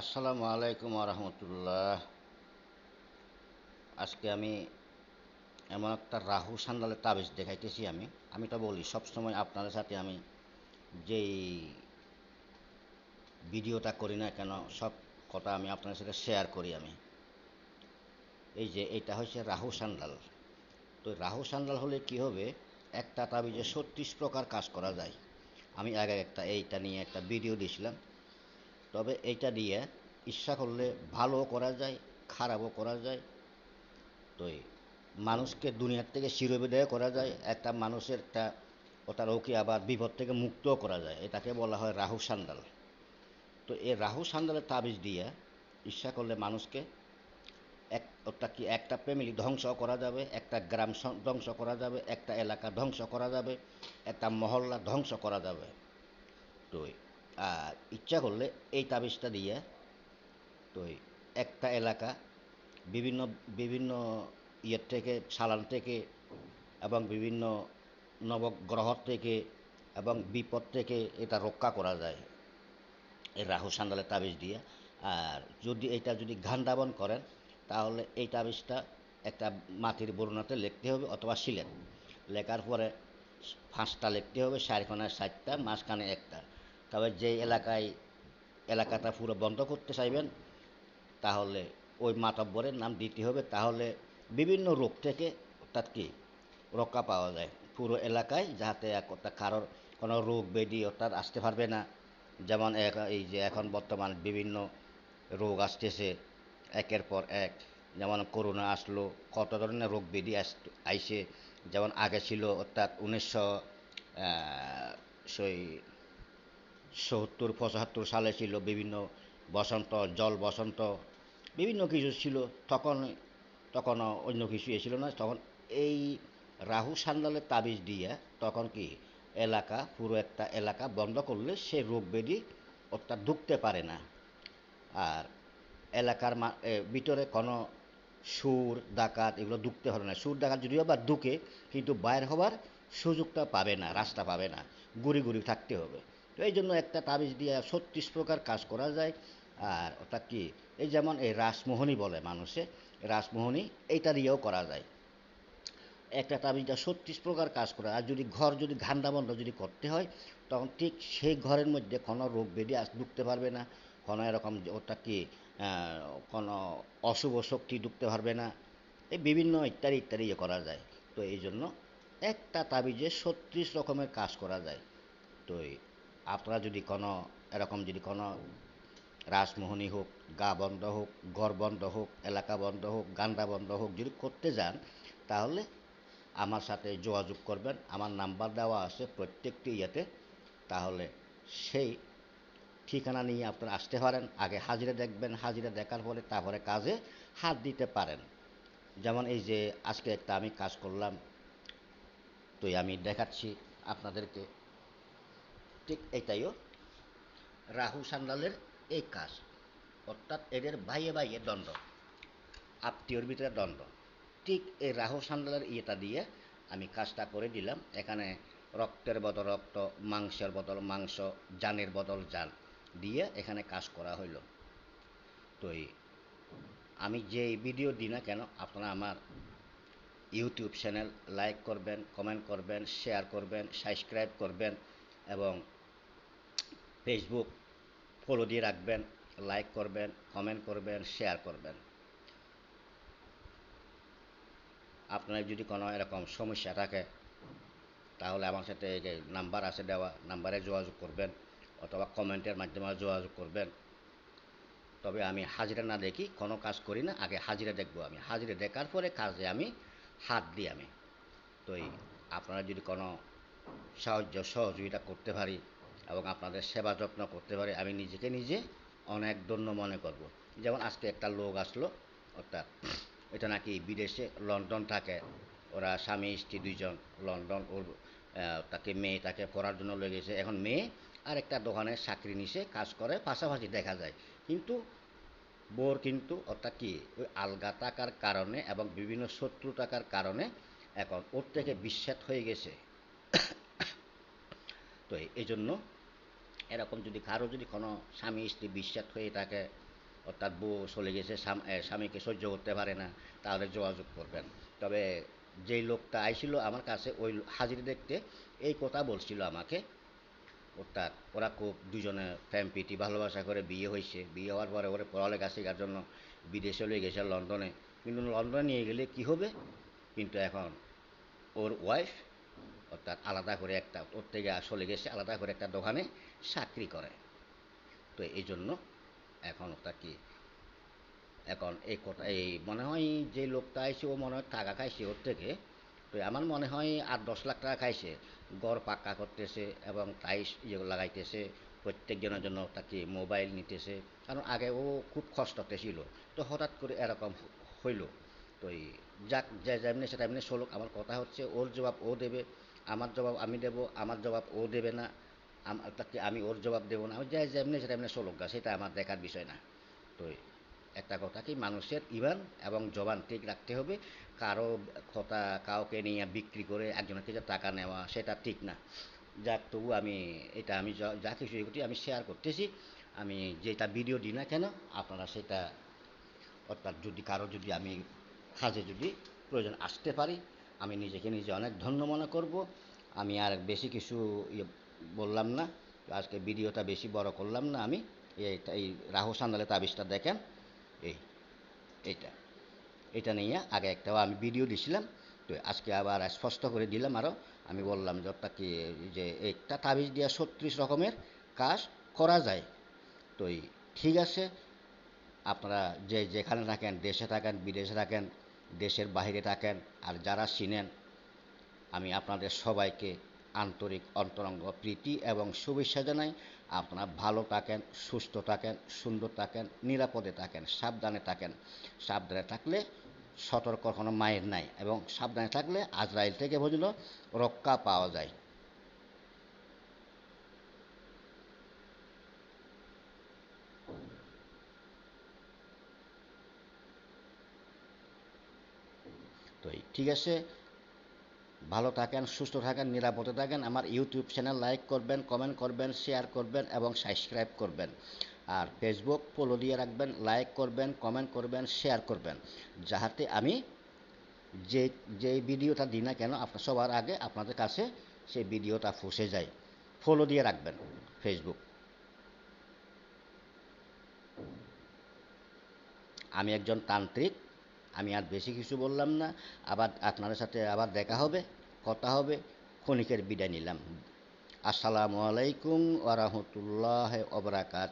আসসালামু আলাইকুম রহমতুল্লাহ। আজকে আমি এমন একটা রাহু সান্দালের তাবিজ দেখাইতেছি আমি। আমি তো বলি, সবসময় আপনাদের সাথে আমি যেই ভিডিওটা করি না কেন, সব কথা আমি আপনাদের সাথে শেয়ার করি আমি। এই যে, এটা হচ্ছে রাহু সান্দাল। তো রাহু সান্দাল হলে কি হবে? একটা তাবিজে ছত্রিশ প্রকার কাজ করা যায়। আমি আগে একটা এইটা নিয়ে একটা ভিডিও দিয়েছিলাম। তবে এইটা দিয়ে ইচ্ছা করলে ভালোও করা যায়, খারাপও করা যায়। তো মানুষকে দুনিয়ার থেকে চিরবিদায় করা যায়, একটা মানুষের একটা ওটার ওকে আবার বিপদ থেকে মুক্তও করা যায়, এটাকে বলা হয় রাহু সান্দাল। তো এই রাহু সান্দালের তাবিজ দিয়ে ইচ্ছা করলে মানুষকে এক, ওটা কি একটা ফ্যামিলি ধ্বংস করা যাবে, একটা গ্রাম ধ্বংস করা যাবে, একটা এলাকা ধ্বংস করা যাবে, একটা মহল্লা ধ্বংস করা যাবে। তো আর ইচ্ছা করলে এই তাবিজটা দিয়ে তো একটা এলাকা বিভিন্ন বিভিন্ন ইয়ের থেকে সালান থেকে এবং বিভিন্ন নবগ্রহ থেকে এবং বিপদ থেকে এটা রক্ষা করা যায়। এই রাহু সান্দালের তাবিজ দিয়ে। আর যদি এটা যদি ঘান্ডাবন করেন, তাহলে এই তাবিজটা একটা মাটির বরুণাতে লিখতে হবে অথবা সিলেট। লেখার পরে পাঁচটা লিখতে হবে চারখানায় ষাটটা মাঝখানে একটা। তবে যে এলাকায় এলাকাটা পুরো বন্ধ করতে চাইবেন, তাহলে ওই মাতব্বরের নাম দিতে হবে। তাহলে বিভিন্ন রোগ থেকে অর্থাৎ কি? রক্ষা পাওয়া যায় পুরো এলাকায়, যাতে কারোর কোনো রোগ ব্যাধি অর্থাৎ আসতে পারবে না। যেমন এই যে এখন বর্তমান বিভিন্ন রোগ আসতেছে, একের পর এক। যেমন করোনা আসলো, কত ধরনের রোগ ব্যাধি আইছে যেমন আগে ছিল অর্থাৎ উনিশশো সেই সত্তর, পঁচাত্তর সালে ছিল বিভিন্ন বসন্ত, জল বসন্ত, বিভিন্ন কিছু ছিল। তখন তখন অন্য কিছু ছিল না। তখন এই রাহু সান্দালের তাবিজ দিয়ে তখন কি এলাকা, পুরো একটা এলাকা বন্ধ করলে সে রোগ ব্যাধি অর্থাৎ ঢুকতে পারে না। আর এলাকার ভিতরে কোনো সুর, ডাকাত এগুলো ঢুকতে পারে না। সুর, ডাকাত যদিও বা ঢুকে কিন্তু বাইর হবার সুযোগটা পাবে না, রাস্তা পাবে না। গুড়ি গুড়ি থাকতে হবে। তো এই জন্য একটা তাবিজ দিয়ে ছত্রিশ প্রকার কাজ করা যায়। আর ওটা কি? এই যেমন এই রাসমোহনী বলে মানুষে, রাসমোহনী এইটা দিয়েও করা যায়। একটা তাবিজটা ছত্রিশ প্রকার কাজ করে আর যদি ঘর যদি ঘান্ডা বন্ধ যদি করতে হয়, তখন ঠিক সেই ঘরের মধ্যে কোনো রোগ ব্যাধি আস ঢুকতে পারবে না। কোনো এরকম ওটা কি কোনো অশুভ শক্তি ঢুকতে পারবে না। এই বিভিন্ন ইত্যাদি ইত্যাদি ইয়ে করা যায়। তো এই জন্য একটা তাবিজে ছত্রিশ রকমের কাজ করা যায়। তো আপনারা যদি কোনো এরকম যদি কোনো রাসমোহনী হোক, গা বন্ধ হোক, ঘর বন্ধ হোক, এলাকা বন্ধ হোক গান্ডা বন্ধ হোক, যদি করতে যান, তাহলে আমার সাথে যোগাযোগ করবেন। আমার নাম্বার দেওয়া আছে প্রত্যেকটি ইয়েতে। তাহলে সেই ঠিকানা নিয়ে আপনারা আসতে পারেন। আগে হাজিরা দেখবেন। হাজিরা দেখার পরে তারপরে কাজে হাত দিতে পারেন। যেমন এই যে আজকে একটা আমি কাজ করলাম। তো আমি দেখাচ্ছি আপনাদেরকে। ঠিক এটাইও। রাহু সান্দালের এই কাজ, অর্থাৎ এদের বাইয়ে বাইয়ে দণ্ড আত্মীয়র ভিতরে দণ্ড। ঠিক এই রাহু সান্দালের ইয়েটা দিয়ে আমি কাজটা করে দিলাম। এখানে রক্তের বদল রক্ত, মাংসের বদল মাংস, জানের বদল জান দিয়ে এখানে কাজ করা হইল। তো আমি যে ভিডিও দিই না কেন, আপনারা আমার ইউটিউব চ্যানেল লাইক করবেন, কমেন্ট করবেন, শেয়ার করবেন, সাবস্ক্রাইব করবেন এবং ফেসবুক ফলো দিয়ে রাখবেন লাইক করবেন কমেন্ট করবেন শেয়ার করবেন। আপনার যদি কোনো এরকম সমস্যা থাকে, তাহলে আমার সাথে যে নাম্বার আছে দেওয়া নাম্বারে যোগাযোগ করবেন, অথবা কমেন্টের মাধ্যমে যোগাযোগ করবেন। তবে আমি হাজিরা না দেখি, কোনো কাজ করি না, আগে হাজিরা দেখব আমি। হাজিরা দেখার পরে কাজে আমি হাত দিই আমি। তো আপনারা যদি কোনো সাহায্য, সহযোগিতা করতে পারি এবং আপনাদের সেবা যত্ন করতে পারি, আমি নিজেকে নিজে অনেক ধন্য মনে করব। যেমন আজকে একটা লোক আসলো, অর্থাৎ এটা নাকি বিদেশে লন্ডন থাকে, ওরা স্বামী, স্ত্রী দুইজন, লন্ডন, ওর তাকে মেয়ে, তাকে পড়ার জন্য লেগেছে এখন মেয়ে আর একটা দোকানে চাকরি নিছে, কাজ করে, পাশাপাশি দেখা যায়। কিন্তু বোর কিন্তু, অর্থাৎ কি, ওই আলগা থাকার কারণে এবং বিভিন্ন শত্রু থাকার কারণে এখন ওর থেকে বিস্বাদ হয়ে গেছে। তো এই জন্য এরকম যদি কারও যদি কোনো স্বামী, স্ত্রী বিশ্বাস হয়ে থাকে, অর্থাৎ বউ চলে গেছে স্বামীকে সহ্য করতে পারে না, তাহলে যোগাযোগ করবেন। তবে যেই লোকটা আইছিল আমার কাছে, ওই হাজির দেখতে এই কথা বলছিল আমাকে, অর্থাৎ ওরা খুব দুজনে প্রেম প্রীতি, ভালোবাসা করে বিয়ে হয়েছে। বিয়ে হওয়ার পরে ওরা পড়ালেখা শেখার জন্য বিদেশে চলে গেছে লন্ডনে। কিন্তু লন্ডনে নিয়ে গেলে কি হবে? কিন্তু এখন ওর ওয়াইফ অর্থাৎ আলাদা করে একটা ওর থেকে চলে গেছে, আলাদা করে একটা দোকানে চাকরি করে। তো এই জন্য এখন ওটা কি, এখন এই কথা এই মনে হয় যে লোকটা আইছে, ও মনে হয় টাকা খাইছে ওর থেকে। তো আমার মনে হয় আট দশ লাখ টাকা খাইছে গড় পাক্কা করতেছে এবং টাইস ইয়ে লাগাইতেছে, প্রত্যেকজনের জন্য তাকে মোবাইল নিতেছে। কারণ আগে ও খুব কষ্টতে ছিল, তো হঠাৎ করে এরকম হইল। তো এই যাক, যে যেমনি সেটা এমনি চলুক, আমার কথা হচ্ছে ওর জবাব ও দেবে। আমার জবাব আমি দেব, আমার জবাব ও দেবে না তাকে আমি ওর জবাব দেবো না। যে যেমনি সেটা এমনি গা সেটা আমার দেখার বিষয় না। তো একটা কথা কি, মানুষের ইমান এবং জবান ঠিক রাখতে হবে। কারও কথা কাউকে নিয়ে বিক্রি করে একজনের থেকে টাকা নেওয়া, সেটা ঠিক না। যাক, তবু আমি এটা আমি যা- কিছু এগুটি আমি শেয়ার করতেছি। আমি যেটা ভিডিও দিই না কেন, আপনারা সেটা অর্থাৎ যদি কারও যদি আমি কাজে যদি প্রয়োজন আসতে পারি আমি নিজেকে নিজে অনেক ধন্য মনে করব। আমি আর বেশি কিছু ইয়ে বললাম না। আজকে ভিডিওটা বেশি বড় করলাম না আমি। এই রাহু সান্দালে তাবিজটা দেখেন। এই, এইটা এটা নিয়ে আগে একটাও আমি ভিডিও দিছিলাম। তো আজকে আবার স্পষ্ট করে দিলাম আরও আমি বললাম যে অর্থাৎ কি, যে একটা তাবিজ দিয়া ছত্রিশ রকমের কাজ করা যায়। তো ঠিক আছে। আপনারা যে যেখানে থাকেন, দেশে থাকেন, বিদেশে থাকেন দেশের বাহিরে থাকেন আর যারা চিনেন, আমি আপনাদের সবাইকে আন্তরিক অন্তরঙ্গ প্রীতি এবং শুভেচ্ছা জানাই। আপনারা ভালো থাকেন, সুস্থ থাকেন, সুন্দর থাকেন, নিরাপদে থাকেন, সাবধানে থাকেন। সাবধানে থাকলে সতর্ক কোনো মায়ের নাই এবং সাবধানে থাকলে আজরাইল থেকে পর্যন্ত রক্ষা পাওয়া যায় তো এই ঠিক আছে? ভালো থাকেন, সুস্থ থাকেন, নিরাপদে থাকেন। আমার ইউটিউব চ্যানেল লাইক করবেন কমেন্ট করবেন শেয়ার করবেন এবং সাবস্ক্রাইব করবেন। আর ফেসবুক ফলো দিয়ে রাখবেন লাইক করবেন কমেন্ট করবেন শেয়ার করবেন। যাহাতে আমি যে যে ভিডিওটা দিই না কেন, আপনার সবার আগে আপনাদের কাছে সেই ভিডিওটা ফুসে যায়। ফলো দিয়ে রাখবেন ফেসবুক আমি একজন তান্ত্রিক আমি আর বেশি কিছু বললাম না। আবার আপনাদের সাথে আবার দেখা হবে, কথা হবে। ক্ষণিকের বিদায় নিলাম। আসসালামু আলাইকুম ওরহমতুল্লাহ ওবরাকাত